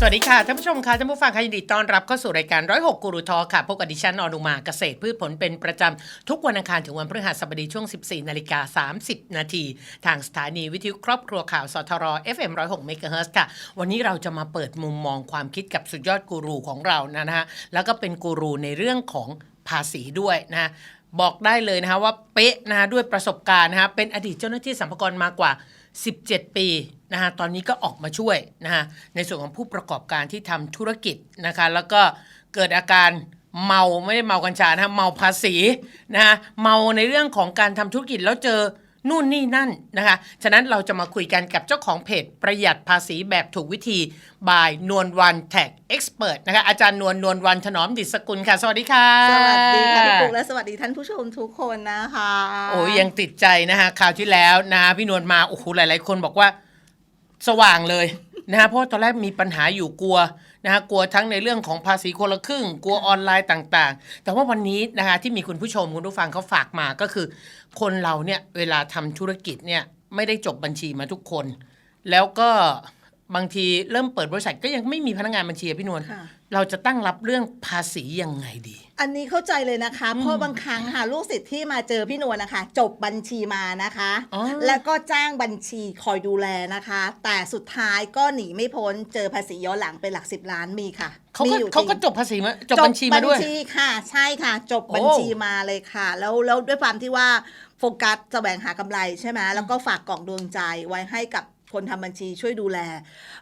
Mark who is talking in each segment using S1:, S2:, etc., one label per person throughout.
S1: สวัสดีค่ะ ท่านผู้ชมค่ะท่านผู้ฟังค่ะยินดีต้อนรับเข้าสู่รายการร้อยหกกูรูทอค่ะ พบกับดิฉันอนุมาเกษตรพืชผลเป็นประจำ ทุกวันอังคารถึงวันพฤหัสบดีช่วง 14 นาฬิกา 30 นาที ทางสถานีวิทยุครอบครัวข่าวสทร FM 106เมกะเฮิรตซ์ค่ะ วันนี้เราจะมาเปิดมุมมองความคิดกับสุดยอดกูรูของเรานะฮะแล้วก็เป็นกูรูในเรื่องของภาษีด้วยนะ บอกได้เลยนะคะว่าเป๊ะนะฮะด้วยประสบการณ์นะฮะเป็นอดีตเจ้าหน้าที่สัมภากรมากว่า 17 ปีนะฮะตอนนี้ก็ออกมาช่วยนะฮะในส่วนของผู้ประกอบการที่ทำธุรกิจนะคะแล้วก็เกิดอาการเมาไม่ได้เมากัญชานะะเมาภาษีนะะเมาในเรื่องของการทำธุรกิจแล้วเจอ นู่นนี่นั่นนะคะ ฉะนั้นเราจะมาคุยกันกับเจ้าของเพจประหยัดภาษีแบบถูกวิธี บายนวลวันแท็กเอ็กซ์เพรสนะคะอาจารย์นวลนวลวันถนอมดิษกุลค่ะ สวัสดีค่ะ
S2: สวัสดีค่ะพี่ปุ๊กและสวัสดีท่านผู้ชมทุกคนนะคะ
S1: โอ้ยยังติดใจนะฮะคราวที่แล้วนะฮะพี่นวลมาโอ้โหหลาย ๆ คนบอกว่าสว่างเลยนะฮะเพราะว่าตอนแรกมีปัญหาอยู่กลัวนะฮะกลัวทั้งในเรื่องของภาษีคนละครึ่ง กลัวออนไลน์ต่างๆ แต่ว่าวันนี้นะคะที่มีคุณผู้ชมคุณผู้ฟังเขาฝากมาก็คือ คนเราเนี่ยเวลาทำธุรกิจเนี่ยไม่ได้จบบัญชีมาทุกคน แล้วก็บางทีเริ่มเปิดบริษัทก็ยังไม่มีพนักงานบัญชีอะพี่นวล
S2: ค่ะ
S1: เราจะตั้งรับเรื่องภาษียังไงดี
S2: อันนี้เข้าใจเลยนะคะ เพราะบางครั้งค่ะลูกศิษย์ที่มาเจอพี่นวลนะคะ จบบัญชีมานะคะ
S1: อ๋อ
S2: แล้วก็จ้างบัญชีคอยดูแลนะคะ แต่สุดท้ายก็หนีไม่พ้นเจอภาษีย้อนหลังเป็นหลักสิบล้านมีค่ะ
S1: เขา
S2: มี
S1: ก็
S2: อยู่
S1: เขาก็
S2: จริง
S1: จบภาษีมาจบบัญชีมาด้วย
S2: บัญชีค่ะ ใช่ค่ะ จบ
S1: โอ้
S2: บัญชีมาเลยค่ะ แล้วแล้วด้วยความที่ว่า โฟกัสแสวงหากำไรใช่ไหมแล้วก็ฝากกล่องดวงใจไว้ให้กับคนทำบัญชีช่วยดูแล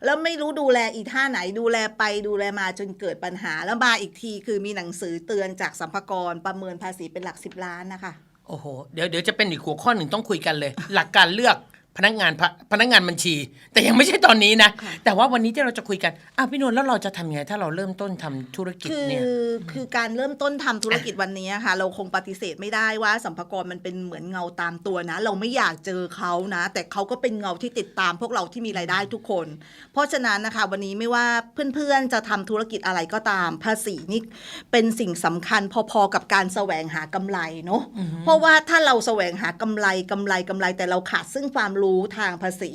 S2: แล้วไม่รู้ดูแลอีท่าไหนดูแลไปดูแลมาจนเกิดปัญหา แล้วมาอีกทีคือมีหนังสือเตือนจากสัมภากรประเมินภาษีเป็นหลักสิบล้านนะคะ
S1: โอ้โห เดี๋ยวเดี๋ยวจะเป็นอีกหัวข้อหนึ่งต้องคุยกันเลย หลักการเลือก พนักงานพะพนักงานบัญชี แต่ยังไม่ใช่ตอนนี้นะ
S2: ค่ะ
S1: แต่ว่าวันนี้ที่เราจะคุยกันอะพี่นวลแล้วเราจะทำยังไง ถ้าเราเริ่มต้นทำธุรกิจ
S2: คือ
S1: เนี่ย
S2: คือการเริ่มต้นทำธุรกิจวันนี้ค่ะ เราคงปฏิเสธไม่ได้ว่าสัมภากรมันเป็นเหมือนเงาตามตัวนะ เราไม่อยากเจอเขานะ แต่เขาก็เป็นเงาที่ติดตามพวกเราที่มีรายได้ทุกคน เพราะฉะนั้นนะคะ วันนี้ไม่ว่าเพื่อนๆจะทำธุรกิจอะไรก็ตาม ภาษีนี่เป็นสิ่งสำคัญพอๆกับการแสวงหากำไรเนาะเพราะว่าถ้าเราแสวงหากำไรกำไรกำไร แต่เราขาดซึ่งความรู้ทางภาษี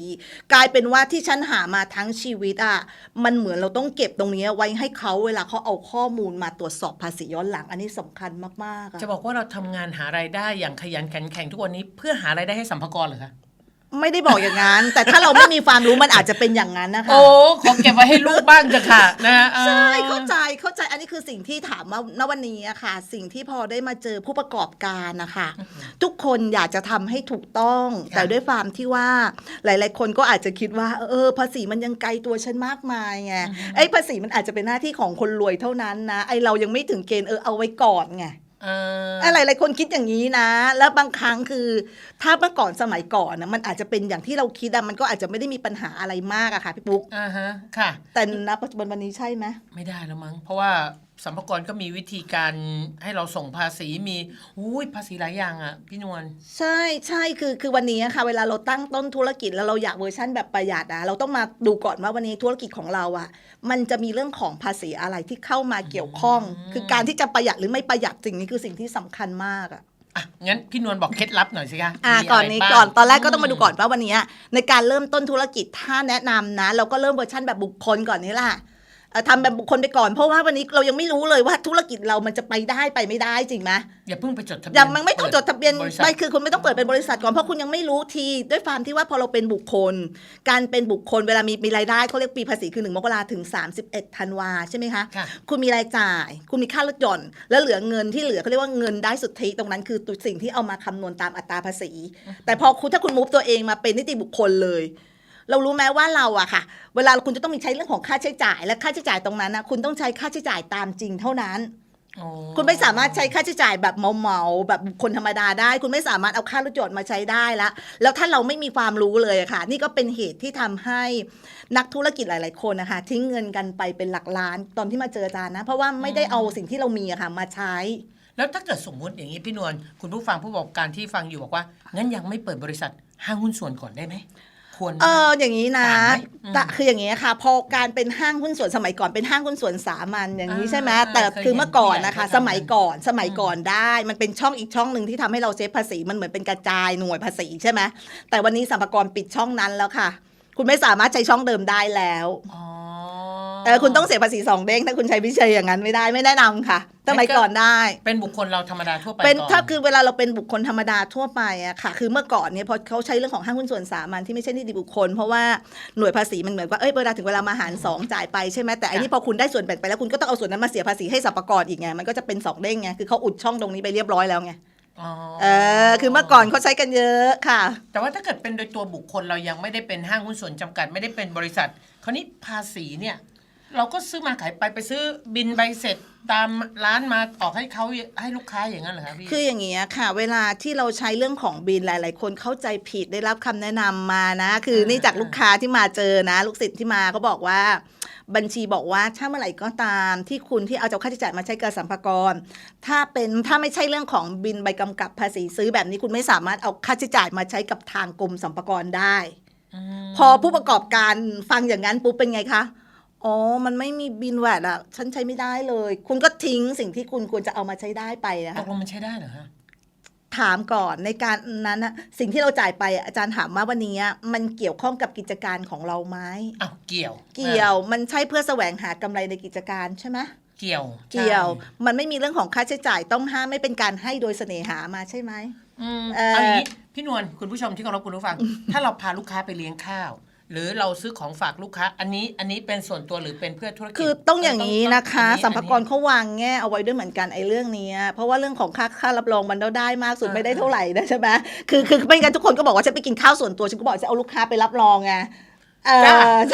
S2: กลายเป็นว่าที่ฉันหามาทั้งชีวิตอะมันเหมือนเราต้องเก็บตรงนี้ไว้ให้เขาเวลาเขาเอาข้อมูลมาตรวจสอบภาษีย้อนหลัง อันนี้สำคัญมากๆอะ
S1: จะบอกว่าเราทำงานหารายได้อย่างขยันขันแข่งทุกวันนี้เพื่อหารายได้ให้สัมภาระเหรอคะ
S2: ไม่ได้บอกอย่างนั้น แต่ถ้าเราไม่มีความรู้มันอาจจะเป็นอย่างนั้นนะคะ
S1: โอ้ขอเก็บไว้ให้ลูกบ้างเถอะค่ะนะฮะ
S2: ใช่
S1: อ่า
S2: เข้าใจเข้าใจอันนี้คือสิ่งที่ถามว่าณวันนี้อะค่ะ สิ่งที่พอได้มาเจอผู้ประกอบการนะคะทุกคนอยากจะทำให้ถูกต้อง
S1: ค่ะ
S2: แต่ด้วยความที่ว่าหลาย ๆ คนก็อาจจะคิดว่า เออ ภาษีมันยังไกลตัวฉันมากมายไงไอ้ภาษีมันอาจจะเป็นหน้าที่ของคนรวยเท่านั้นนะไอ้เรายังไม่ถึงเกณฑ์เออเอาไว้ก่อนไง
S1: เออ
S2: อะไรหลายคนคิดอย่างนี้นะ แล้วบางครั้งคือถ้าเมื่อก่อนสมัยก่อนนะมันอาจจะเป็นอย่างที่เราคิดอะมันก็อาจจะไม่ได้มีปัญหาอะไรมากอะค่ะพี่ปุ๊ก
S1: อ่าฮะค่ะ
S2: แต่ณปัจจุบันวันนี้ใช่ไหม
S1: ไม่ได้แล้วมั้งเพราะว่า สัมภากระก็มีวิธีการให้เราส่งภาษีมีอุ้ยภาษีหลายอย่างอะ พี่นวล
S2: ใช่ใช่คือคือวันนี้อะค่ะ เวลาเราตั้งต้นธุรกิจแล้วเราอยากเวอร์ชั่นแบบประหยัดอะเราต้องมาดูก่อนว่าวันนี้ธุรกิจของเราอะมันจะมีเรื่องของภาษีอะไรที่เข้ามาเกี่ยวข้อง คือการที่จะประหยัดหรือไม่ประหยัดสิ่งนี้คือสิ่งที่สำคัญมากอะ
S1: อะงั้นพี่นวลบอกเคล็ดลับหน่อยสิคะ
S2: อ่า
S1: มี
S2: ก่อ
S1: อะ
S2: น
S1: ไร
S2: นี้
S1: บ้าง
S2: ก่อนตอนแรกก็ต้องมาดูก่อนว่าวันนี้ในการเริ่มต้นธุรกิจถ้าแนะนำนะ เราก็เริ่มเวอร์ชันแบบบุคคลก่อนนี่แหละเอ่อ ทำแบบบุคคลไปก่อน เพราะว่าวันนี้เรายังไม่รู้เลยว่าธุรกิจเรามันจะไปได้ไปไม่ได้จริงไหม
S1: อย่าเพิ่งไปจดทะเบี
S2: ยังมันไม่ต้องจดทะเบียน
S1: บริษัท
S2: ไม่คือคุณไม่ต้องเปิดเป็นบริษัทก่อนเพราะคุณยังไม่รู้ทีด้วยความที่ว่าพอเราเป็นบุคคล การเป็นบุคคลเวลามีมีรายได้เขาเรียกปีภาษีคือ1มกราถึง 31ธันวาใช่ไหมคะ
S1: ค่ะ
S2: คุณมีรายจ่าย คุณมีค่าลดหย่อนแล้วเหลือเงินที่เหลือเขาเรียกว่าเงินได้สุทธิตรงนั้นคือตัวสิ่งที่เอามาคำนวณตามอัตราภาษี แต่พอคุณถ้าคุณมุฟตัวเองมาเป็นนิติบุคคลเลย เรารู้ไหมว่าเราอะค่ะ เวลาคุณจะต้องมีใช้เรื่องของค่าใช้จ่าย และค่าใช้จ่ายตรงนั้นนะคุณต้องใช้ค่าใช้จ่ายตามจริงเท่านั้น
S1: อ๋อ
S2: คุณไม่สามารถใช้ค่าใช้จ่ายแบบเมาๆแบบบุคคลธรรมดาได้ คุณไม่สามารถเอาค่ารถยนต์มาใช้ได้ละแล้วถ้าเราไม่มีความรู้เลยอะค่ะ นี่ก็เป็นเหตุที่ทำให้นักธุรกิจหลาย ๆ คนนะคะทิ้งเงินกันไปเป็นหลักล้านตอนที่มาเจออาจารย์นะ เพราะว่าไม่ได้เอาสิ่งที่เรามีอะค่ะมาใช้
S1: แล้วถ้าเกิดสมมุติอย่างนี้พี่นวลคุณผู้ฟังผู้ประกอบการที่ฟังอยู่บอกว่างั้นยังไม่เปิดบริษัทห้างหุ้นส่วนก่อนได้ไหม ควร
S2: เอออย่างนี้นะ
S1: ต่างไหมอืม
S2: แต่คืออย่างนี้ค่ะ พอการเป็นห้างหุ้นส่วนสมัยก่อนเป็นห้างหุ้นส่วนสามัญอย่างนี้
S1: อ่า
S2: ใช่ไหม
S1: อ่า
S2: แต่
S1: เคย
S2: คือเมื่อก่อน
S1: เห็น
S2: นะคะ
S1: ผู้ใหญ่เขาทำ
S2: สมัยก่อนสมัยก่อนได้ มันเป็นช่องอีกช่องหนึ่งที่ทำให้เราเซฟภาษีมันเหมือนเป็นกระจายหน่วยภาษีใช่ไหมแต่วันนี้สรรพากรปิดช่องนั้นแล้วค่ะ คุณไม่สามารถใช้ช่องเดิมได้แล้ว
S1: อ๋อ
S2: เออคุณต้องเสียภาษีสองเด้งถ้าคุณใช้วิชัยอย่างนั้นไม่ได้ไม่แนะนำค่ะสมัยก่อนได้
S1: เป็นบุคคลเราธรรมดาทั่วไป
S2: เป็น
S1: ก่อน
S2: ถ้าคือเวลาเราเป็นบุคคลธรรมดาทั่วไปอะค่ะ คือเมื่อก่อนเนี่ยพอเขาใช้เรื่องของห้างหุ้นส่วนสามัญที่ไม่ใช่นิติบุคคล เพราะว่าหน่วยภาษีมันเหมือนว่าเอ้ยเวลาถึงเวลามาหารสองจ่ายไปใช่ไหมแต่อันนี้พอคุณได้ส่วนแบ่งไปแล้วคุณก็ต้องเอาส่วนนั้นมาเสียภาษีให้สรรพากรอีกไงมันก็จะเป็นสองเด้งไงคือเขาอุดช่องตรงนี้ไปเรียบร้อยแล้วไง
S1: อ๋อ
S2: เออคือเมื่อก่อนเขาใช้กันเยอะค่ะ
S1: แต่ว่าถ้าเกิดเป็นโดยตัวบุคคลเรายังไม่ได้เป็นห้างหุ้นส่วนจำกัดไม่ได้เป็นบริษัท คราวนี้ภาษีเนี่ย เราก็ซื้อมาขายไปไปซื้อบินใบเสร็จตามร้านมาออกให้เขาให้ลูกค้าอย่างนั้นเหรอคะพี่
S2: คืออย่างนี้ยค่ะ เวลาที่เราใช้เรื่องของบินหลาย ๆ คนเข้าใจผิดได้รับคำแนะนำมานะ คือนี่จากลูกค้าที่มาเจอนะ ลูกศิษย์ที่มาเขาบอกว่า บัญชีบอกว่าถ้าเมื่อไหร่ก็ตามที่คุณที่เอาจากค่าใช้จ่ายมาใช้กับสัมภากรถ้าเป็นถ้าไม่ใช่เรื่องของบินใบกำกับภาษีซื้อแบบนี้คุณไม่สามารถเอาค่าใช้จ่ายมาใช้กับทางกรมสัมภากรได้ พอผู้ประกอบการฟังอย่างนั้นปุ๊บเป็นไงคะ อ๋อ มันไม่มีบินแวดอะฉันใช้ไม่ได้เลย คุณก็ทิ้งสิ่งที่คุณควรจะเอามาใช้ได้ไปนะ
S1: ต
S2: คะ
S1: กลงมันใช้ได้เหรอฮะ
S2: ถามก่อนในการนั้นนะสิ่งที่เราจ่ายไปอะอาจารย์ถามว่าวันนี้มันเกี่ยวข้องกับกิจการของเราไหม
S1: อ้าวเกี่ยว
S2: เกี่ยวมันใช่เพื่อแสวงหากำไรในกิจการใช่ไหม
S1: เกี่ยว
S2: เกี่ยว
S1: ใช่
S2: มันไม่มีเรื่องของค่าใช้จ่ายต้องห้ามไม่เป็นการให้โดยเสน่หามาใช่ไหม
S1: อืม
S2: เอ่อ
S1: เอาอย่างนี้พี่นวลคุณผู้ชมที่เคารพคุณผู้ฟัง ถ้าเราพาลูกค้าไปเลี้ยงข้าว หรือเราซื้อของฝากลูกค้า อันนี้อันนี้เป็นส่วนตัวหรือเป็นเพื่อธุรกิจ
S2: คือต้องอย่างนี้นะคะ
S1: ต้อง
S2: สัมภากระเขาวางแง่เอาไว้ด้วยเหมือนกันไอ้เรื่องเนี้ยเพราะว่าเรื่องของค่าค่ารับรองมันเราได้มากสุด
S1: อ่า
S2: ไม่ได้เท่าไหร่นะใช่ไหมคือคือไม่งั้นทุกคนก็บอกว่าฉันไปกินข้าวส่วนตัวฉันก็บอกจะเอาลูกค้าไปรับรองไงเออจ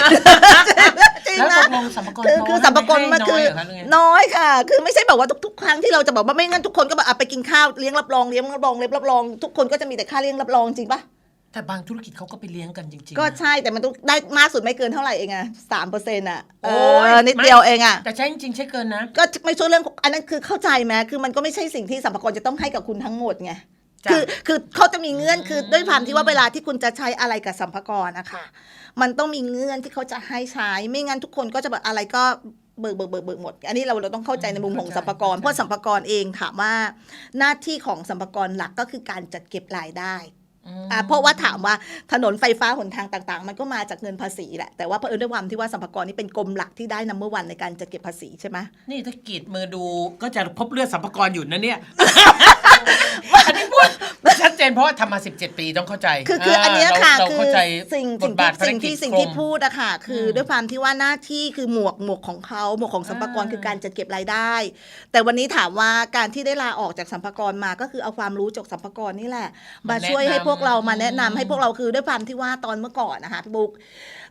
S2: ริง
S1: แล้ว
S2: นะ
S1: ตกลงสัมภากระ
S2: คือคือสัมภากระมัน
S1: ให้
S2: คือ
S1: น้ยเหรคะหรืไง
S2: น้อยค่ะ คือไม่ใช่แบบว่าทุกๆครั้งที่เราจะบอกว่าไม่งั้นทุกคนก็แบบอะไปกินข้าวเลี้ยงรับรองเลี้ยงรับรองเลี้ยงรับรอง ทุกคนก็จะมีแต่ค่าเลี้ยงรับรองจริงปะ
S1: แต่บางธุรกิจเขาก็ไปเลี้ยงกันจริงๆ
S2: ก็
S1: นะ
S2: ใช่แต่มันต้องได้มากสุดไม่เกินเท่าไหร่เองอะสามเปอร์เซ็นต์อะเอ
S1: โอ้ย
S2: อนิด
S1: ไม่
S2: เดียวเองอะ
S1: แต่ใช้จริงๆใช้เกินนะ
S2: ก็ไม่ช่วยเรื่องอันนั้นคือเข้าใจไหมคือมันก็ไม่ใช่สิ่งที่สัมภาระจะต้องให้กับคุณทั้งหมดไง
S1: จ้ะ
S2: คือคือเขาจะมีเงื่อนคือด้วยความที่ว่าเวลาที่คุณจะใช้อะไรกับสัมภาระนะคะ มันต้องมีเงื่อนที่เขาจะให้ใช้ ไม่งั้นทุกคนก็จะแบบอะไรก็เบิกเบิกเบิกเบิกหมด อันนี้เราเราต้องเข้าใจในมุมของสัมภาระเพราะสัมภาระเองถามว่าหน้าที่ของสัมภาระหลักก็คือการจัดเก็บรายได้
S1: ม
S2: อ่า เพราะว่าถามว่าถนนไฟฟ้าหนทางต่าง ๆ มันก็มาจากเงินภาษีแหละ แต่ว่าเผอิญด้วยความที่ว่าสัมภากรนี่เป็นกรมหลักที่ได้นัมเบอร์วันในการจัดเก็บภาษีใช่ไหม
S1: นี่ถ้ากรีดมือดูก็จะพบเลือดสัมภากระอยู่นะเนี่ยอันนี้พูดชัดเจนเพราะว่าทำมา 17 ปีต้องเข้าใจ
S2: คือคืออันเนี้ย
S1: เรา
S2: ค่ะ
S1: เรา
S2: คือ
S1: เข้าใจ
S2: สิ่ง
S1: บ
S2: สิ่
S1: ท
S2: ง
S1: บา
S2: ที่
S1: ทภาร
S2: สิ่ง
S1: กิ
S2: ที่
S1: จ
S2: สิ่ง
S1: กร
S2: ที่
S1: ม
S2: พูดอะค่ะคืออ
S1: ม
S2: ด้วยความที่ว่าหน้าที่คือหมวกหมวกของเขาหมวกของสัมภากร
S1: อ่า
S2: คือการจัดเก็บรายได้ แต่วันนี้ถามว่าการที่ได้ลาออกจากสัมภากรมาก็คือเอาความรู้จากสัมภากรนี่แหละ มาช่วยให้พวกเรามาแนะนำให้พวกเราคือด้วยความที่ว่าตอนเมื่อก่อนนะคะพี่บุ๊ก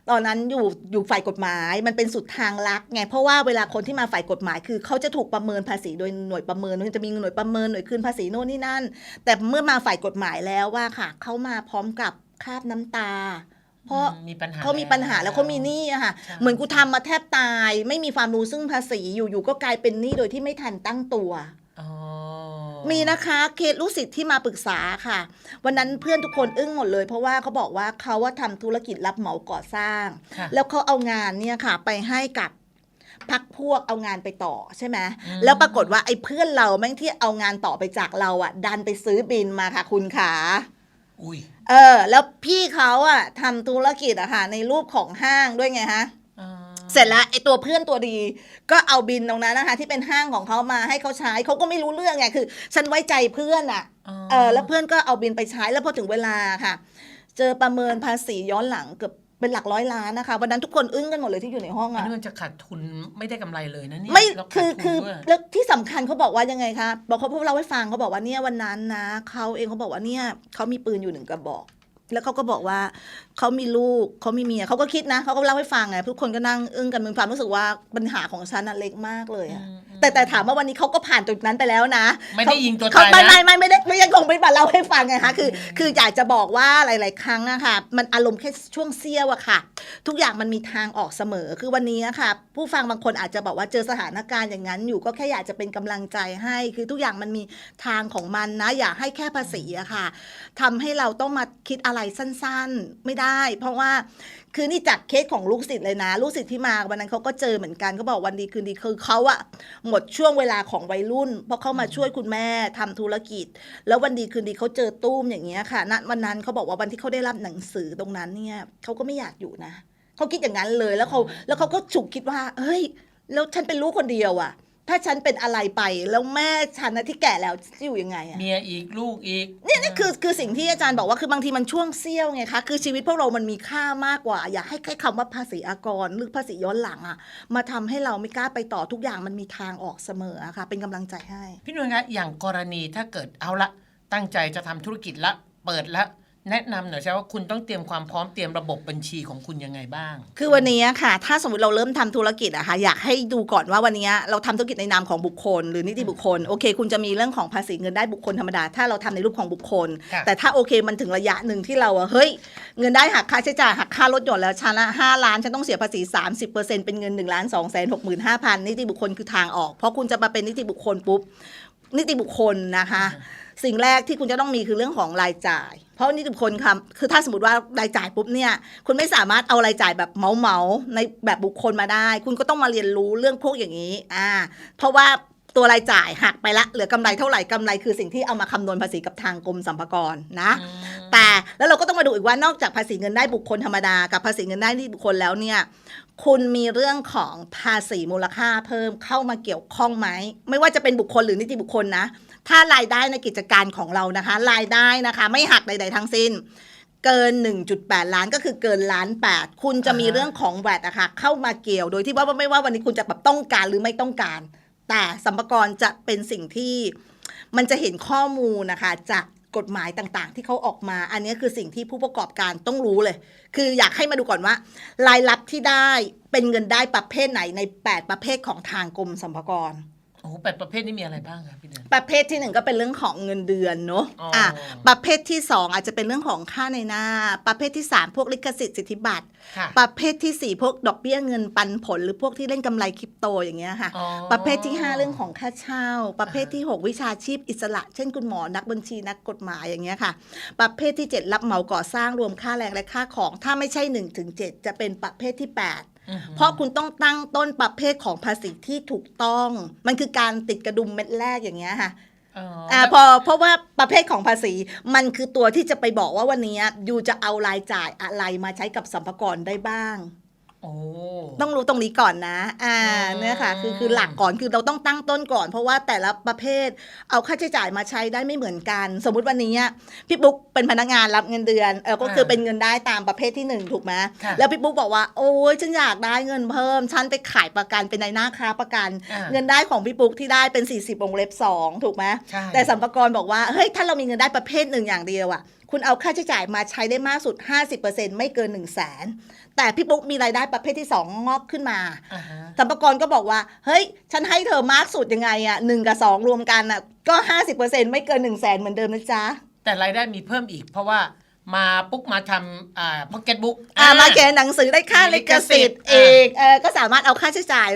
S2: ตอนนั้นอยู่อยู่ฝ่ายกฎหมายมันเป็นสุดทางลักไงเพราะว่าเวลาคนที่มาฝ่ายกฎหมาย คือเขาจะถูกประเมินภาษีโดยหน่วยประเมินมันจะมีหน่วยประเมินหน่วยคืนภาษีโน่นนี่นั่น แต่เมื่อมาฝ่ายกฎหมายแล้วว่าค่ะเขามาพร้อมกับคราบน้ำตาเพราะ
S1: มีปัญหา
S2: เขามีปัญหาแล้วเขามีหนี้อะค่ะ
S1: ใช่
S2: เหมือนกูทำมาแทบตาย ไม่มีความรู้ซึ่งภาษีอยู่ๆก็กลายเป็นหนี้โดยที่ไม่ทันตั้งตัว
S1: อ๋อ
S2: มีนะคะเคสลูกศิษย์ที่มาปรึกษาค่ะ วันนั้นเพื่อนทุกคนอึ้งหมดเลย เพราะว่าเขาบอกว่าเขาว่าทำธุรกิจรับเหมาก่อสร้าง
S1: ค่ะ
S2: แล้วเขาเอางานเนี่ยค่ะ ไปให้กับพักพวกเอางานไปต่อใช่ไหม
S1: อืม
S2: แล้วปรากฏว่าไอ้เพื่อนเราแม่งที่เอางานต่อไปจากเราอะ ดันไปซื้อบินมาค่ะ คุณขา
S1: อุ้ย
S2: เออ แล้วพี่เขาอะทำธุรกิจอะค่ะในรูปของห้างด้วยไงฮะ
S1: อ่า
S2: เสร็จแล้วไอ้ตัวเพื่อนตัวดี ก็เอาบินตรงนั้นนะคะ ที่เป็นห้างของเขามาให้เขาใช้เขาก็ไม่รู้เรื่องไงคือ ฉันไว้ใจเพื่อนอะเออแล้วเพื่อนก็เอาบินไปใช้แล้วพอถึงเวลาค่ะ เจอประเมินภาษีย้อนหลังเกือบเป็นหลักร้อยล้านนะคะวันนั้นทุกคนอึ้งกันหมดเลยที่อยู่ในห้อง
S1: อัน
S2: อะ
S1: นี้มันจะขาดทุนไม่ได้กำไรเลยนะเนี่ย
S2: ไม่
S1: แล้วขาด
S2: คือ
S1: ทุน
S2: คือ
S1: ด้วย
S2: แล้วที่สำคัญเขาบอกว่ายังไงคะบอกเขาพวกเราให้ฟังเขาบอกว่าเนี่ยวันนั้นนะเขาเองเขาบอกว่าเนี่ยเขามีปืนอยู่หนึ่งกระบอก แล้วเขาก็บอกว่าเขามีลูกเขามีเมียเขาก็คิดนะเขาก็เล่าให้ฟังไงทุกคนก็นั่งอึ้งกันมีความรู้สึกว่าปัญหาของฉันน่ะเล็กมากเลยอะ แต่แต่ถามว่าวันนี้เขาก็ผ่านจุดนั้นไปแล้วนะ
S1: ไม่ได้ยิงตัว
S2: เขา
S1: ตาย
S2: ไม่
S1: นะ
S2: ไม่ไม่ไม่ได้ไม่ยังคงไม่มาเล่าให้ฟังไงคะคือคืออยากจะบอกว่าหลาย ๆ ครั้งอะค่ะ มันอารมณ์แค่ช่วงเสี้ยวอะค่ะ ทุกอย่างมันมีทางออกเสมอคือวันนี้อะค่ะผู้ฟังบางคนอาจจะบอกว่าเจอสถานการณ์อย่างนั้นอยู่ก็แค่อยากจะเป็นกำลังใจให้ คือทุกอย่างมันมีทางของมันนะ อย่าให้แค่ภาษีอะค่ะทำให้เราต้องมาคิดอะไรสั้น ๆ ไม่ได้ เพราะว่า คือนี่จากเคสของลูกศิษย์เลยนะ ลูกศิษย์ที่มาวันนั้นเขาก็เจอเหมือนกันเขาบอกวันดีคืนดีคือเขาอะหมดช่วงเวลาของวัยรุ่น เพราะเขามาช่วยคุณแม่ทำธุรกิจ แล้ววันดีคืนดีเขาเจอตุ้มอย่างเงี้ยค่ะณวันนั้นเขาบอกว่าวันที่เขาได้รับหนังสือตรงนั้นเนี่ยเขาก็ไม่อยากอยู่นะเขาคิดอย่างนั้นเลยแล้วเขาแล้วเขาก็ฉุกคิดว่าเฮ้ยแล้วฉันเป็นลูกคนเดียวอะ ถ้าฉันเป็นอะไรไปแล้วแม่ฉันนะที่แก่แล้วจะอยู่ยังไงอะ
S1: เมียอีกลูกอีก
S2: เนี่ยนี่คือคือสิ่งที่อาจารย์บอกว่าคือบางทีมันช่วงเสี้ยวไงคะคือชีวิตพวกเรามันมีค่ามากกว่า อย่าให้แค่คำว่าภาษีอากรหรือภาษีย้อนหลังอะมาทำให้เราไม่กล้าไปต่อทุกอย่างมันมีทางออกเสมออะค่ะ เป็นกำลังใจให้
S1: พี่นวลคะอย่างกรณีถ้าเกิดเอาละตั้งใจจะทำธุรกิจละ เปิดละ แนะนำหน่อยใช่ว่าคุณต้องเตรียมความพร้อมเตรียมระบบบัญชีของคุณยังไงบ้าง
S2: คือวันนี้ค่ะ ถ้าสมมติเราเริ่มทำธุรกิจอะค่ะอยากให้ดูก่อนว่าวันนี้เราทำธุรกิจในนามของบุคคล หรือนิติบุคคลโอเค คุณจะมีเรื่องของภาษีเงินได้บุคคลธรรมดา ถ้าเราทำในรูปของบุคคล
S1: ค่ะ
S2: แต่ถ้าโอเคมันถึงระยะหนึ่งที่เราอะเฮ้ยเงินได้หักค่าใช้จ่ายหักค่ารถยนต์แล้วฉันละห้าล้านฉันต้องเสียภาษี 30%เป็นเงิน1นึ่งล้านสองแสนหกหมื่นห้าพันนิติบุคคลคือทางออก เพราะคุณจะมาเป็นนิติบุคคลปุ๊บ นิติบุคคลนะคะ สิ่งแรกที่คุณจะต้องมีคือเรื่องของรายจ่าย เพราะนิติบุคคลครับคือถ้าสมมติว่ารายจ่ายปุ๊บเนี่ยคุณไม่สามารถเอารายจ่ายแบบเมาเมาๆในแบบบุคคลมาได้ คุณก็ต้องมาเรียนรู้เรื่องพวกอย่างนี้อ่าเพราะว่าตัวรายจ่ายหักไปละเหลือกำไรเท่าไหร่กำไรคือสิ่งที่เอามาคำนวณภาษีกับทางกรมสรรพากรนะแต่แล้วเราก็ต้องมาดูอีกว่านอกจากภาษีเงินได้บุคคลธรรมดากับภาษีเงินได้นิติบุคคลแล้วเนี่ย คุณมีเรื่องของภาษีมูลค่าเพิ่มเข้ามาเกี่ยวข้องไหม ไม่ว่าจะเป็นบุคคลหรือนิติบุคคลนะ ถ้ารายได้ในกิจการของเรานะคะ รายได้นะคะ ไม่หักใด ๆ ทั้งสิ้น เกิน 1.8 ล้านก็คือเกินล้านแปดคุณจะมีเรื่องของแวดอะค่ะเข้ามาเกี่ยว โดยที่ว่าไม่ว่าวันนี้คุณจะแบบต้องการหรือไม่ต้องการ แต่สัมภาระจะเป็นสิ่งที่มันจะเห็นข้อมูลนะคะจาก กฎหมายต่างๆ ที่เขาออกมา อันนี้คือสิ่งที่ผู้ประกอบการต้องรู้เลย คืออยากให้มาดูก่อนว่า รายรับที่ได้เป็นเงินได้ประเภทไหนใน 8 ประเภทของทางกรมสรรพากร
S1: อ้โหแปดประเภทนี้มีอะไรบ้างครับพี่เดือน
S2: ประเภทที่หนึ่งก็เป็นเรื่องของเงินเดือนเนาะ
S1: อ๋ออ่
S2: อะประเภทที่สองอาจจะเป็นเรื่องของค่าในหน้า ประเภทที่สามพวกลิขสิทธิ์สิทธิบัตร
S1: ค่ะ
S2: ประเภทที่สี่พวกดอกเบี้ยเงินปันผล หรือพวกที่เล่นกำไรคริปโตอย่างเงี้ยค่ะ
S1: อ๋อ
S2: ประเภทที่ 5 เรื่องของค่าเช่า ประเภทที่ 6 วิชาชีพอิสระ เช่นคุณหมอนักบัญชีนักกฎหมายอย่างเงี้ยค่ะ ประเภทที่ 7 รับเหมาก่อสร้างรวมค่าแรงและค่าของ ถ้าไม่ใช่1ถึง7จะเป็นประเภทที่8
S1: อือหือ
S2: เพราะคุณต้องตั้งต้นประเภทของภาษีที่ถูกต้อง มันคือการติดกระดุมเม็ดแรกอย่างเงี้ยค่ะ
S1: อ๋อ
S2: อ่าพอเพราะว่าประเภทของภาษีมันคือตัวที่จะไปบอกว่าวันนี้ยูจะเอารายจ่ายอะไรมาใช้กับสัมภาระได้บ้าง
S1: โอ้
S2: ต้องรู้ตรงนี้ก่อนนะ อ่า
S1: อืม
S2: เนี่ยค่ะ คือคือหลักก่อน คือเราต้องตั้งต้นก่อน เพราะว่าแต่ละประเภท เอาค่าใช้จ่ายมาใช้ได้ไม่เหมือนกัน สมมุติวันนี้อะพี่บุ๊กเป็นพนักงานรับเงินเดือน เออ ก็คือเป็นเงินได้ตามประเภทที่หนึ่งถูกไหม
S1: ค่ะ
S2: แล้วพี่บุ๊กบอกว่า โอ้ยฉันอยากได้เงินเพิ่ม ฉันไปขายประกันเป็นนายหน้าค้าประกัน
S1: อ่า
S2: เงินได้ของพี่บุ๊กที่ได้เป็น 40วงเล็บ2ถูกไหม
S1: ใช่
S2: แต่สัมภากระบอกว่า เฮ้ย ถ้าเรามีเงินได้ประเภทหนึ่งอย่างเดียวอะคุณเอาค่าใช้จ่ายมาใช้ได้มากสุด 50%ไม่เกิน 1 0 0 0 0แสนแต่พี่บุ๊กมีรายได้ประเภทที่ 2 งอกขึ้นมา
S1: อ่าฮะ
S2: สัมภากระก็บอกว่า เฮ้ย ฉันให้เธอมากสุดยังไงอะหนึ่งกับสองรวมกันอะก็ 50%ไม่เกิน 1 0 0 0 0แสนเหมือนเดิมนะจ๊ะ
S1: แต่รายได้มีเพิ่มอีกเพราะว่า มาปุ๊กมาทำอ่าพ็อกเก็ตบุ๊ก
S2: อ่ามาเขียนหนังสือได้ค่า
S1: ลิ
S2: ลิ
S1: ข
S2: ข
S1: สิ
S2: สิ
S1: ท
S2: ท
S1: ธิ์
S2: ธิ์
S1: อ่า
S2: เองเออก็สามารถเอาค่าใช้จ่าย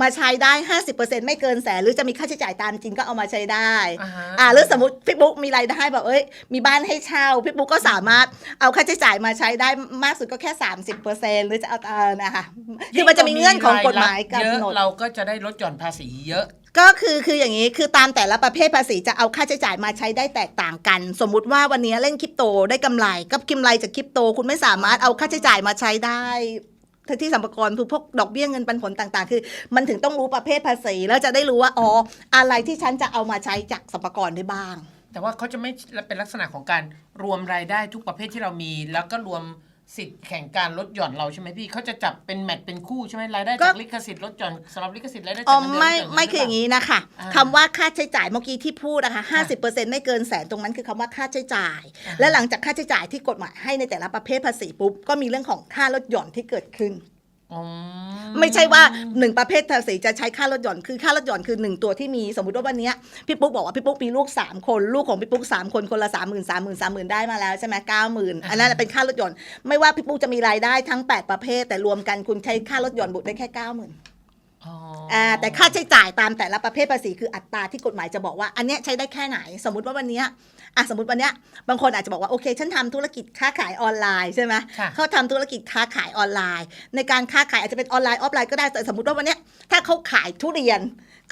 S2: มาใช้ได้ 50%ไม่เกินแสนหรือจะมีค่าใช้จ่ายตามจริงก็เอามาใช้ได้
S1: อ่าฮะ
S2: อ่าหรือสมมติพี่บุ๊กมีรายได้แบบเอ้ยมีบ้านให้เช่าพี่บุ๊กก็สามารถเอาค่าใช้จ่ายมาใช้ได้มากสุดก็แค่ 30%หรือจะเอาเออนะคะคือมันจะมีเงื่อนของกฎหมาย
S1: เยอะ
S2: กำหนด
S1: เราก็จะได้ลดหย่อนภาษีเยอะ
S2: ก็คือคืออย่างนี้คือตามแต่ละประเภทภาษีจะเอาค่าใช้จ่ายมาใช้ได้แตกต่างกัน สมมุติว่าวันนี้เล่นคริปโตได้กำไรกับกำไรจากคริปโต คุณไม่สามารถเอาค่าใช้จ่ายมาใช้ได้ที่สัมภาระคือพวกดอกเบี้ยเงินปันผลต่างๆ คือ มันถึงต้องรู้ประเภทภาษี แล้วจะได้รู้ว่าอ๋ออะไรที่ฉันจะเอามาใช้จากสัมภาระได้บ้าง
S1: แต่ว่าเขาจะไม่เป็นลักษณะของการรวมรายได้ทุกประเภทที่เรามี แล้วก็รวม สิทธิ์แข่งการลดหย่อนเราใช่ไหมพี่เขาจะจับเป็นแมทเป็นคู่ใช่ไหมรายได้
S2: ก็
S1: จากลิขสิทธิ์ลดหย่อนสำหรับลิขสิทธิ์รายได้จาก
S2: อ๋อ
S1: เงินเดือน
S2: ไม่
S1: ลดหย่น
S2: ไม่คืออย่าง
S1: นี้
S2: นี้นะคะ
S1: อ่า
S2: คำว่าค่าใช้จ่ายเมื่อกี้ที่พูดนะคะห้าสิบเปอร์เซ็นต์ไม่เกินแสนตรงนั้นคือคำว่าค่าใช้จ่าย
S1: อ่า
S2: และหลังจากค่าใช้จ่ายที่กฎหมายให้ในแต่ละประเภทภาษีปุ๊บก็มีเรื่องของค่าลดหย่อนที่เกิดขึ้น
S1: อ๋อ
S2: ไม่ใช่ว่าหนึ่งประเภทภาษีจะใช้ค่าลดหย่อนคือค่าลดหย่อนคือหนึ่งตัวที่มีสมมติว่าวันนี้พี่ปุ๊กบอกว่าพี่ปุ๊กมีลูกสามคนลูกของพี่ปุ๊กสามคนคนละสามหมื่นสามหมื่นสามหมื่นได้มาแล้วใช่ไหมเก้าหมื่นอันนั้นเป็นค่าลดหย่อนไม่ว่าพี่ปุ๊กจะมีรายได้ทั้ง 8 ประเภท แต่รวมกันคุณใช้ค่าลดหย่อนบุตรได้แค่เก้าหมื่น
S1: อ่า
S2: แต่ค่าใช้จ่ายตามแต่ละประเภทภาษีคืออัตราที่กฎหมายจะบอกว่า อันเนี้ยใช้ได้แค่ไหน สมมติว่าวันนี้ อะสมมติวันเนี้ยบางคนอาจจะบอกว่าโอเค ฉันทำธุรกิจค้าขายออนไลน์ใช่ไหม
S1: ค่ะ
S2: เขาทำธุรกิจค้าขายออนไลน์ ในการค้าขายอาจจะเป็นออนไลน์ออฟไลน์ก็ได้แต่สมมติว่าวันเนี้ยถ้าเขาขายทุเรียน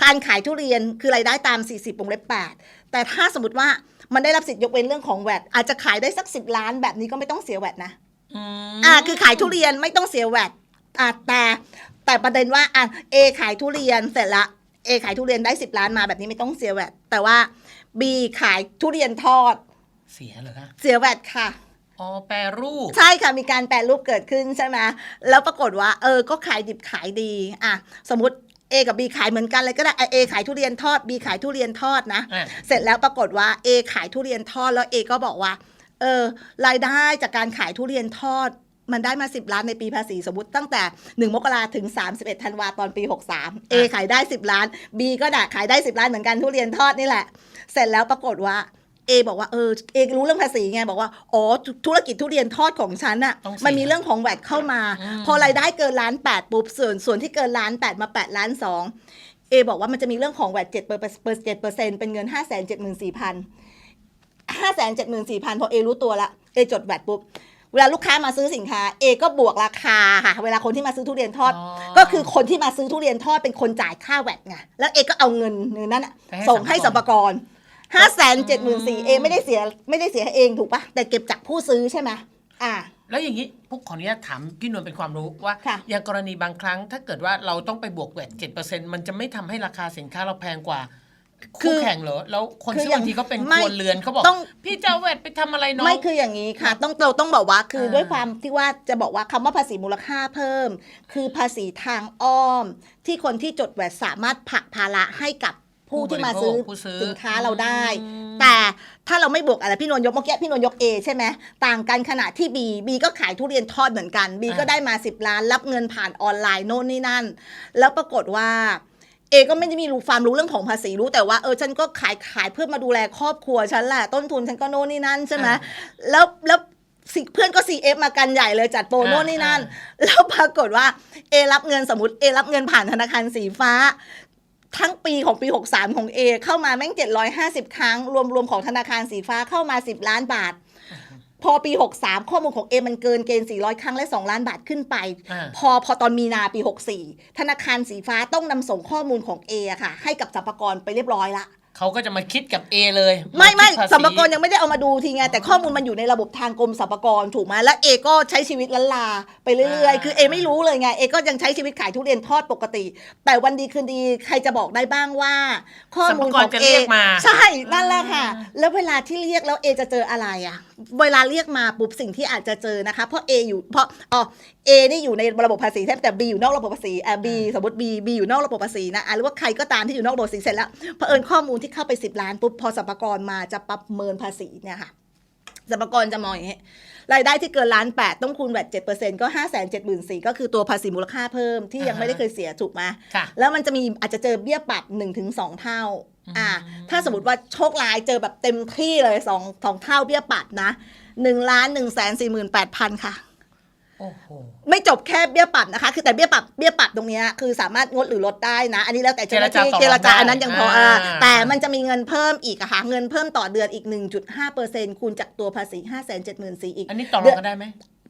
S2: การขายทุเรียนคือรายได้ตาม 40วงเล็บ8แต่ถ้าสมมติว่ามันได้รับสิทธิยกเว้นเรื่องของแวดอาจจะขายได้สัก 10 ล้านแบบนี้ก็ไม่ต้องเสียแวดนะ
S1: อืม
S2: อ่าคือขายทุเรียนไม่ต้องเสียแวดอ่าแต่แต่ประเด็นว่าอะเอขายทุเรียนเสร็จละ เอขายทุเรียนได้ 10 ล้านมาแบบนี้ไม่ต้องเสียแวดแต่ว่าบีขายทุเรียนทอด
S1: เสียเหรอคะ
S2: เสียแวดค่ะ
S1: อ๋อแปรรูป
S2: ใช่ค่ะ มีการแปลรูปเกิดขึ้นใช่ไหมแล้วปรากฏว่า เออ ก็ขายดิบขายดี อะ สมมติ A กับ B ขายเหมือนกันเลยก็ได้เอขายทุเรียนทอด B ขายทุเรียนทอดนะ
S1: อะ
S2: เสร็จแล้วปรากฏว่า A ขายทุเรียนทอดแล้ว A ก็บอกว่า เออ รายได้จากการขายทุเรียนทอด มันได้มา 10 ล้านในปีภาษีสมมติตั้งแต่ 1 มกราถึง 31ธันวาตอนปี 63 A ขายได้ 10 ล้าน B ก็ด่าขายได้ 10 ล้านเหมือนกันทุเรียนทอดนี่แหละ เสร็จแล้วปรากฏว่าเอบอกว่าเออเอรู้เรื่องภาษีไงบอกว่าอ๋อธุธุรกิจทุเรียนทอดของฉันน่ะ
S1: ต้องเสีย
S2: มันมีเรื่องของแวดเข้ามา
S1: อืม
S2: พอรายได้เกินล้านแปดปุ๊บส่วนส่วนที่เกินล้านแปดมาแปดล้านสองเอบอกว่ามันจะมีเรื่องของแวดเจ็ดเปอร์เปอร์เจ็ดเปอร์เซ็นต์เป็นเงินห้าแสนเจ็ดหมื่นสี่พันห้าแสนเจ็ดหมื่นสี่พันพอเอรู้ตัวละเอจดแวดปุ๊บ เวลาลูกค้ามาซื้อสินค้า เอก็บวกราคาค่ะ เวลาคนที่มาซื้อทุเรียนทอด
S1: อ๋อ
S2: ก็คือคนที่มาซื้อทุเรียนทอดเป็นคนจ่ายค่าแวดไงแล้วเอก็เอาเงินเงินนั้นน่ะ
S1: ไปให้
S2: ส่งให้
S1: ส
S2: ส
S1: ร
S2: ร
S1: ร
S2: ร
S1: พา
S2: พากกรห้าแสนเจ็ดหมื่นสี่เอไม่ได้เสียไม่ได้เสียเองถูกปะแต่เก็บจากผู้ซื้อใช่ไหมอ่า
S1: แล้วอย่างนี้พวกขออนุญาตถามพี่นวลเป็นความรู้ว่า
S2: ค่ะ
S1: อย่างกรณีบางครั้งถ้าเกิดว่าเราต้องไปบวกแวดเจ็ดเปอร์เซ็นมันจะไม่ทำให้ราคาสินค้าเราแพงกว่า
S2: คื
S1: คู่
S2: อ
S1: แข่งเหรอ แล้วคน
S2: คือ
S1: ที่
S2: อย่าง
S1: บางทีเขาเป็น
S2: ไม่
S1: ครัวเรือนเขาบอก
S2: ต้อง
S1: พี่จะเอาแวดไปทำอะไรน้อง
S2: ไม่คืออย่างนี้ค่ะ ต้องเราต้องบอกว่าคือ
S1: อ่า
S2: ด้วยความที่ว่าจะบอกว่าคำว่าภาษีมูลค่าเพิ่ม คือภาษีทางอ้อม ที่คนที่จดแวดสามารถผลักภาระให้กับผู้ที่มาซื้อ
S1: ผู้ซื้อ
S2: สินค้าเราได้
S1: อืม
S2: แต่ถ้าเราไม่บวกอะไรพี่นวลยกเมื่อกี้พี่นวลยก A ใช่ไหมต่างกันขณะที่ B B ก็ขายทุเรียนทอดเหมือนกัน B ก็ได้มา 10 ล้าน รับเงินผ่านออนไลน์โน่นนี่นั่น แล้วปรากฏว่า เอก็ไม่ได้มีรู้ความรู้เรื่องของภาษีรู้แต่ว่าเออฉันก็ขายขายเพื่อมาดูแลครอบครัวฉันแหละต้นทุนฉันก็โน่นนี่นั่นใช่ไหม
S1: อ่า
S2: แล้วแล้วสิเพื่อนก็ CF มากันใหญ่เลยจัดโปร
S1: อ่า
S2: โน่นนี่นั่น
S1: อ่
S2: แล้วปรากฏว่าเอรับเงินสมมติเอรับเงินผ่านธนาคารสีฟ้า ทั้งปีของปี 63 ของ A เข้ามาแม่ง 750 ครั้ง รวมรวมของธนาคารสีฟ้าเข้ามา 10 ล้านบาท พอปี 63 ข้อมูลของ A มันเกินเกณฑ์ 400 ครั้งและ 2 ล้านบาทขึ้นไป
S1: อ่า
S2: พอพอตอนมีนาปี 64 ธนาคารสีฟ้าต้องนำส่งข้อมูลของ A อะค่ะ ให้กับสรรพากรไปเรียบร้อยละ
S1: เขาก็จะมาคิดกับ A เลย
S2: ไม่ไม่
S1: คิดภาษี
S2: สรรพากรยังไม่ได้เอามาดูทีไงแต่ข้อมูลมันอยู่ในระบบทางกรมสรรพากรถูกไหมแล้วเอก็ใช้ชีวิตลันลาไปเรื่อยๆ คือเอไม่รู้เลยไงเอก็ยังใช้ชีวิตขายทุเรียนทอดปกติ แต่วันดีคืนดีใครจะบอกได้บ้างว่า ข้อมูลของ
S1: สรรพากรจะ
S2: เอ
S1: เรียกมา
S2: ใช่นั่นแหละค่ะ แล้วเวลาที่เรียกแล้วเอจะเจออะไรอะเวลาเรียกมาปุ๊บสิ่งที่อาจจะเจอนะคะ เพราะ A อยู่เพราะอ๋อ A นี่อยู่ในระบบภาษีแต่ B อยู่นอกระบบภาษีอะ B สมมติ B B อยู่นอกระบบภาษีนะอะหรือว่าใครก็ตามที่อยู่นอกระบบภาษีเสร็จแล้วเผอิญข้อมูลที่เข้าไป 10 ล้านปุ๊บพอสรรพากรมาจะประเมินภาษีเนี่ยค่ะสรรพากรจะมองอย่างนี้รายได้ที่เกินล้านแปดต้องคูณแวดเจ็ดเปอร์เซ็นต์ก็ห้าแสนเจ็ดหมื่นสี่ก็คือตัวภาษีมูลค่าเพิ่มที่ยังไม่ได้เคยเสียถูกไหม
S1: ค่ะ
S2: แล้วมันจะมีอาจจะเจอเบี้ยปรับ1นถึงสเท่า อ่า ถ้าสมมติว่าโชคร้ายเจอแบบเต็มที่เลยสองสองเท่าเบี้ยปรับนะหนึ่งล้านหนึ่งแสนสี่หมื่นแปดพันค่ะ
S1: โอ้โห
S2: ไม่จบแค่เบี้ยปรับนะคะ คือแต่เบี้ยปรับเบี้ยปรับตรงเนี้ยคือสามารถงดหรือลดได้นะ อันนี้แล้วแต่เจ้าหน้าที่
S1: เจ
S2: เจ
S1: ร
S2: ร
S1: จา
S2: จา
S1: ต่อรอง
S2: อันนั้นยังพอ
S1: ได้
S2: อ่า
S1: อ่า
S2: แต่มันจะมีเงินเพิ่มอีกอะค่ะเงินเพิ่มต่อเดือนอีก 1.5%คูณจากตัวภาษี 5 7 4 0 0 0อีก
S1: อันนี้ต่อรองกันได้ไหม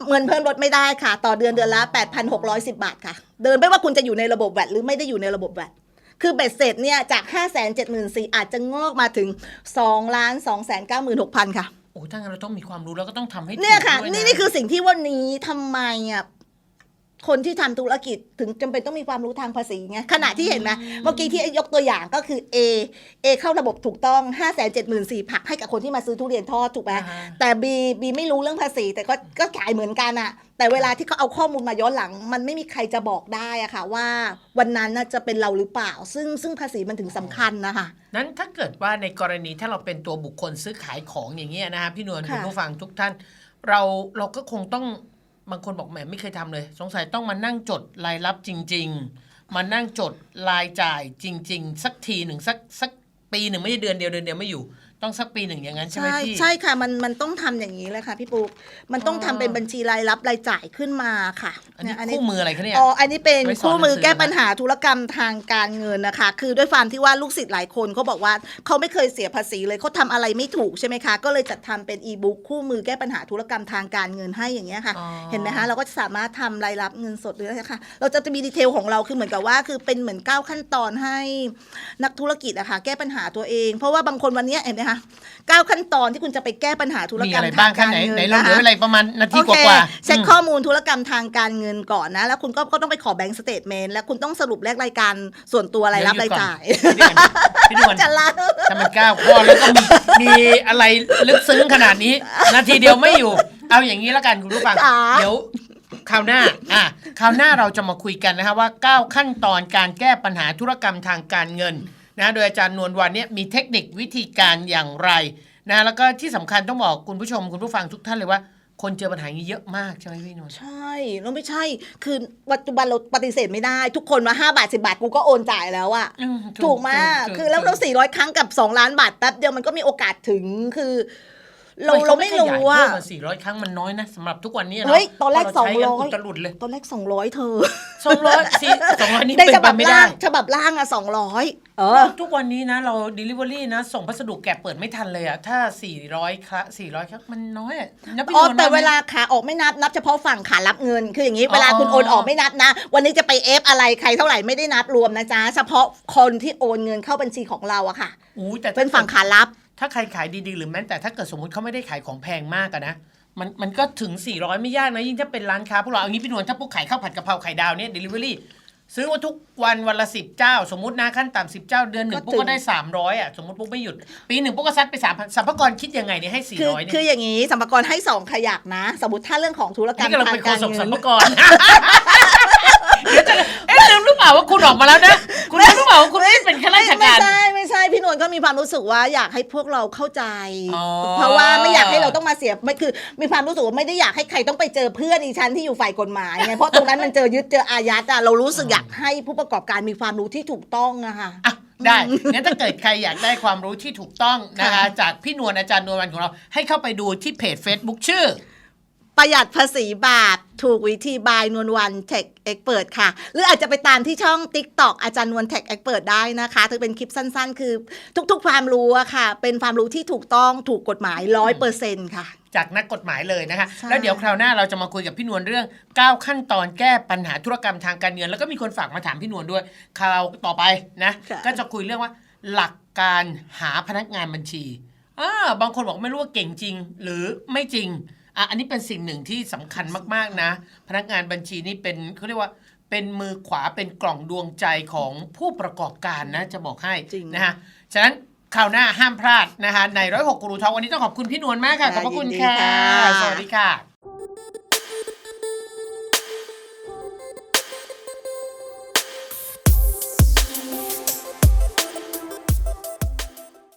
S2: เงินเพิ่มลดไม่ได้ค่ะ ต่อเดือนเดือนละ 8,610 บาทค่ะ เดินไม่ว่าคุณจะอยู่ในระบบแวดหรือไม่ได้อยู่ในระบบแวด คือเบ็ดเสร็จเนี่ยจาก 5 7 4 0 0 0อาจจะงอกมาถึง2ล้าน2 9 6 0 0 0 ค่ะ
S1: โอ้ถ้างั้นเราต้องมีความรู้แล้วก็ต้องทำให้ถูก
S2: เนี่ยค่ะ
S1: ด้วย
S2: นี่นี่คือสิ่งที่วันนี้ทำไมอะ คนที่ทำธุรกิจถึงจำเป็นต้องมีความรู้ทางภาษีไงขณะที่เห็นไหมเมื่อกี้ที่ยกตัวอย่างก็คือ A A เข้าระบบถูกต้อง 5 7 4 0 0 0ผักให้กับคนที่มาซื้อทุเรียนทอดถูกไหม
S1: อ่าฮะ
S2: แต่ B B ไม่รู้เรื่องภาษี แต่ก็ก็ขายเหมือนกันอะแต่เวลาที่เขาเอาข้อมูลมาย้อนหลัง มันไม่มีใครจะบอกได้อะค่ะ ว่าวันนั้นน่ะจะเป็นเราหรือเปล่า ซึ่งซึ่งภาษีมันถึงสำคัญนะคะ
S1: นั้นถ้าเกิดว่าในกรณีถ้าเราเป็นตัวบุคคลซื้อขายของอย่างเงี้ยนะคะพี่นวล
S2: ค่ะ
S1: คุณผู้ฟังทุกท่าน เราเราก็คงต้อง บางคนบอกแหมไม่เคยทำเลย สงสัยต้องมานั่งจดรายรับจริง ๆ มานั่งจดรายจ่ายจริง ๆ สักทีหนึ่งสักสักปีหนึ่งไม่ใช่เดือนเดียวเดือนเดียวไม่อยู่ ต้องสักปีหนึ่งอย่างนั้นใช่ไหม
S2: ใช่
S1: พี่
S2: ใช่ค่ะมันมันต้องทำอย่างนี้เลยค่ะพี่ปุ๊กมันต้อง
S1: อ๋อ
S2: ทำเป็นบัญชีรายรับรายจ่ายขึ้นมาค่ะ
S1: อันนี้
S2: เย
S1: คู่มืออะไรคะเนี่ย
S2: อ๋ออันนี้เป็น
S1: ไว้สอน
S2: คู่มือ
S1: หนังสือ
S2: แก้ปัญหาธุรกรรมทางการเงินนะคะ คือด้วยความที่ว่าลูกศิษย์หลายคนเขาบอกว่าเขาไม่เคยเสียภาษีเลยเขาทำอะไรไม่ถูกใช่ไหมคะ ก็เลยจัดทำเป็นอีบุ๊กคู่มือแก้ปัญหาธุรกรรมทางการเงินให้อย่างเงี้ยค่ะ
S1: อ๋อ
S2: เห็นไหมคะเราก็จะสามารถทำรายรับเงินสดหรืออะไรค่ะเราจะมีดีเทลของเราคือเหมือนกับว่าคือเป็นเหมือนก้าวขั้นตอนให้ นักธุรกิจอะค่ะแก้ปัญหาตัวเอง เพราะว่าบางคนวันเนี้ยเห็นไหมคะก้าวขั้นตอนที่คุณจะไปแก้ปัญหาธุร
S1: มี
S2: กรร
S1: อะ
S2: ม
S1: ไร
S2: ทา
S1: บ้าง
S2: ง
S1: คะ
S2: การ
S1: ไหน
S2: เงิน
S1: ไหนเรา
S2: นะ
S1: เหลือ
S2: คะ
S1: เวลาประมาณนาที
S2: โอกเค
S1: ว่า
S2: เช็ค
S1: ๆ
S2: ข้อมูลธุรกรรมทางการเงินก่อนนะ แล้วคุณก็ก็ต้องไปขอแบงก์สเตทเมนต์แล้วคุณต้องสรุปแลกรายการส่วนตัวรายรับรายจ่าย
S1: พี่นวล
S2: จะเล่า
S1: ถ้ามันเก้าข้อแล้วก็มีมีอะไรลึกซึ้งขนาดนี้ นาทีเดียวไม่อยู่ เอาอย่างนี้แล้วกันคุณผู้ฟัง
S2: ค่ะ
S1: เดี๋ยวคราวหน้า อะคราวหน้าเราจะมาคุยกันนะคะว่า 9 ขั้นตอนการแก้ปัญหาธุรกรรมทางการเงิน นะโดยอาจารย์นวลวันเนี่ยมีเทคนิควิธีการอย่างไรนะแล้วก็ที่สำคัญต้องบอกคุณผู้ชมคุณผู้ฟังทุกท่านเลยว่าคนเจอปัญหาอย่างนี้เยอะมากใช่ไหมพี่นวล
S2: ใช่แล้วไม่ใช่ คือปัจจุบันเราปฏิเสธไม่ได้ ทุกคนมา 5 บาท 10 บาท กูก็โอนจ่ายแล้วอะ
S1: อืม
S2: ถูกมาก
S1: ถูก
S2: คือแล้ว
S1: ถูก
S2: เรา400 ครั้งกับ 2 ล้านบาทแป๊บเดียวมันก็มีโอกาสถึงคือ เรา
S1: ทำ
S2: เราไม่รู้
S1: ขยย
S2: ว่า
S1: เพิ่มมา400ครั้งมันน้อยนะสำหรับทุกวันนี้เนาะ
S2: เฮ้ยตอนแรก
S1: เพาเาใช้กัน
S2: 200
S1: อุตลุดเลย
S2: ตอนแรก200เธอ
S1: สองร้อยสี่สองร้อยนี่
S2: ใน
S1: เป็น
S2: ฉ
S1: ไป
S2: บับ
S1: ไม่
S2: ล่า
S1: ได้
S2: งฉบับล่างอะ200เออ
S1: ทุกวันนี้นะเรา Delivery นะ ส่งพัสดุแกะเปิดไม่ทันเลยอะถ้า 400ครั้ง400ครั้งมันน้อยอะนับพี่
S2: อ๋อน
S1: วล
S2: แต่
S1: นับไหม
S2: เวลาขาออกไม่นับนับเฉพาะฝั่งขารับเงิน คืออย่างนี้
S1: อ๋อ
S2: เวลาคุณโอนออกไม่นับนะ วันนี้จะไปเอฟอะไรใครเท่าไหร่ไม่ได้นับรวมนะจ๊ะเฉพาะคนที่โอนเงินเข้าบัญชีของเราอะค่ะ
S1: อู้แต่ถ้า
S2: เป็นฝั่งขารับ
S1: ถ้าใครขายดีๆ หรือแม้แต่ถ้าเกิดสมมติเขาไม่ได้ขายของแพงมากอะนะมันมันก็ถึง 400 ไม่ยากนะ ยิ่งถ้าเป็นร้านค้าพวกเราเอางี้พี่นวลถ้าพวกขายข้าวผัดกะเพราไข่ดาวเนี่ย Delivery ซื้อว่าทุกวันวันละสิบเจ้า สมมตินะขั้นต่ำสิบเจ้าเดือนหนึ่ง
S2: ก็
S1: ปุ๊ก
S2: ถึง
S1: ก็ได้ 300อะสมมติปุ๊กไม่หยุด ปีหนึ่งปุ๊กก็ซัดไปสามพันสัมภากรคิดยังไงเนี่ยให้
S2: คือ
S1: 400เนี่ย
S2: คืออย่างนี้สัมภากระให้สองขยักนะ สมมติถ้าเรื่องของธุรกรร
S1: นี่
S2: ม
S1: กำลัง
S2: ทา
S1: เป็
S2: ง
S1: นโฆ
S2: การ
S1: ษก
S2: เงิ
S1: สั
S2: น
S1: มภากรเดี๋ยวจะเอ๊ะลืมหรือเปล่าว่าคุณออกมาแล้วนะคุณรู้หรือเปล่าว่าคุณไม่ได้เป็นข้าราช
S2: ไม่
S1: การ
S2: ใช่ไม่ใช่ พี่นวลก็มีความรู้สึกว่าอยากให้พวกเราเข้าใจ
S1: อ๋อ
S2: เพราะว่าไม่อยากให้เราต้องมาเสียไม่คือ มีความรู้สึกว่าไม่ได้อยากให้ใครต้องไปเจอเพื่อนอีฉันที่อยู่ฝ่ายกฎหมายไงเพราะตรงนั้นมันเจอยึดเจออายัดอะเรารู้สึกอยากให้ผู้ประกอบการมีความรู้ที่ถูกต้องอะค่ะ
S1: อะได้งั้นถ้าเกิดใครอยากได้ความรู้ที่ถูกต้องนะคะ
S2: ค่ะ
S1: จากพี่นวลอาจารย์นวลวันของเรา ให้เข้าไปดูที่เพจ Facebook ชื่อ
S2: ประหยัดภาษีบาปถูกวิธีบายนวลวันเทคเอ็กเปิดค่ะ หรืออาจจะไปตามที่ช่อง Tik t o อกอาจารย์นวลเทคเอ็กเปิดได้นะคะถือเป็นคลิปสั้นๆ คือทุกๆ ความรู้อะค่ะ เป็นความรู้ที่ถูกต้องถูกกฎหมายร้อยเปอร์เซ็นต์ค่ะ
S1: จากนักกฎหมายเลยนะคะ
S2: ใช่
S1: แล้วเดี๋ยวคราวหน้าเราจะมาคุยกับพี่นวลเรื่อง 9 ขั้นตอนแก้ปัญหาธุรกรรมทางการเงิน แล้วก็มีคนฝากมาถามพี่นวลด้วยคราวต่อไปนะ
S2: ค่ะ
S1: ก็จะคุยเรื่องว่าหลักการหาพนักงานบัญชีอ่าบางคนบอกไม่รู้ว่าเก่งจริงหรือไม่จริง อะอันนี้เป็นสิ่งหนึ่งที่สำคัญมากๆนะ พนักงานบัญชีนี่เป็นเขาเรียกว่าเป็นมือขวาเป็นกล่องดวงใจของผู้ประกอบการนะ จะบอกให้
S2: จริง
S1: นะฮะฉะนั้นคราวหน้าห้ามพลาดนะคะในร้อยหกกูรูทองวันนี้ต้องขอบคุณพี่นวลมากค่ะขอบพระคุณ
S2: ยินดี
S1: ค่ะ
S2: ค่ะ
S1: สวัสดีค่ะ